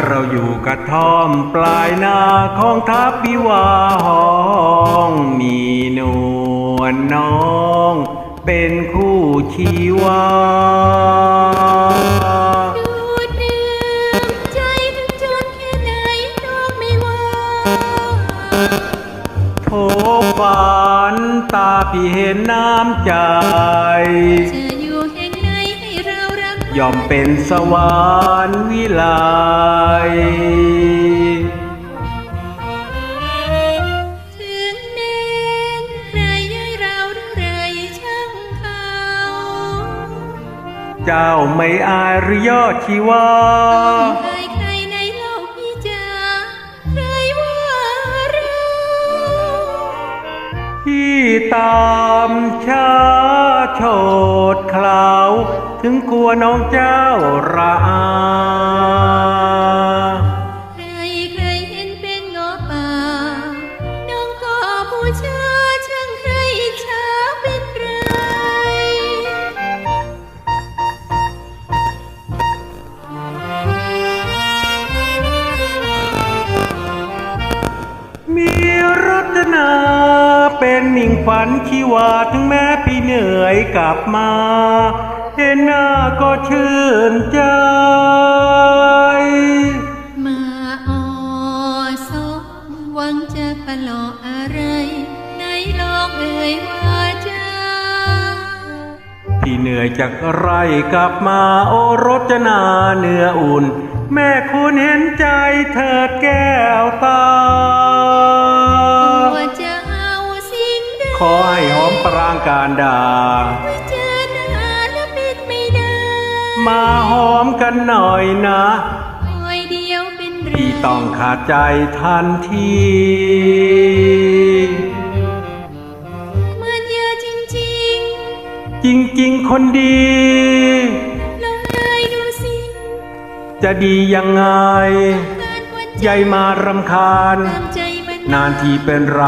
กระท่อมปลายนาของทัพพิวาห้องมีนวลน้องเป็นคู่ชีวาดูดดื่มใจถึงจนแค่ไหนน้องไม่ว่าโทฝันตาพี่เห็นน้ำใจ ย่อมเป็นสวรรค์วิไลถึงเน้นใครย้ายเราหรือไรช่างเขาเจ้าไม่อายหรือยอดชีวาใครใครในโลกพี่จ๋าใครว่าเราที่ตามช้าโฉดคลาว ถึงกลัวน้องเจ้าระอาใครใครเห็นเป็นงอป่า น้องก็บูชาช่างใครอิจฉาเป็นไร มีรัตนาเป็นมิ่งฝันชีวาถึงแม้พี่เหนื่อยกลับมา เห็นหน้าก็ชื่นใจ มาออสองหวังจะปลออะไรไหนลองเอ่ยว่าจาพี่เหนื่อยจากไรกลับมาโอรจนาเนื้ออุ่น แม่คุณเห็นใจเถิดแก้วตา ว่าจะเอาสิ่งใดขอให้หอมปรางการดา มาหอมกันหน่อยนะคอยเดียวเป็นเรืพี่ต้องขาดใจทันทีเหมือนเยอะจริงจริงๆ คนดีๆลองเลยดูสิ จะดียังไงการควรใหญ่มารำคาญตามใจมันนานทีเป็นไร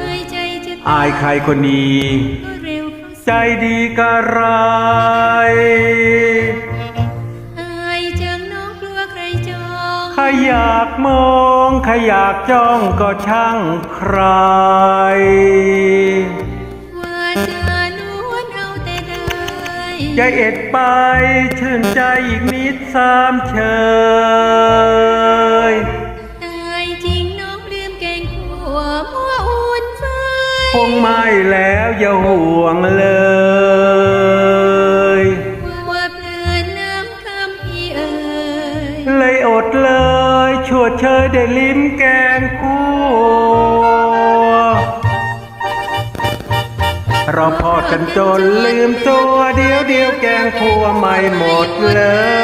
เคยใจจะอายใครคนดีก็เร็วเข้าใจดีกะไร อยากมองใครอยากจ้องก็ช่างใครว่าจะนวลเอาแต่ได้ใจเอ็ดไปชื่นใจอีกนิดสามเชยตายจริงน้องลืมแกงขัวมัวอุ่นไฟคงไม่แล้วอย่าห่วงเลยว่าเพลินน้ำคำพี่เอ่ย เลยอดเลย ชวดเชยได้ลิ้มแกงคั่วเราพอดกันจนลืมตัวเดียวเดียวแกงคั่วไม่หมดเลย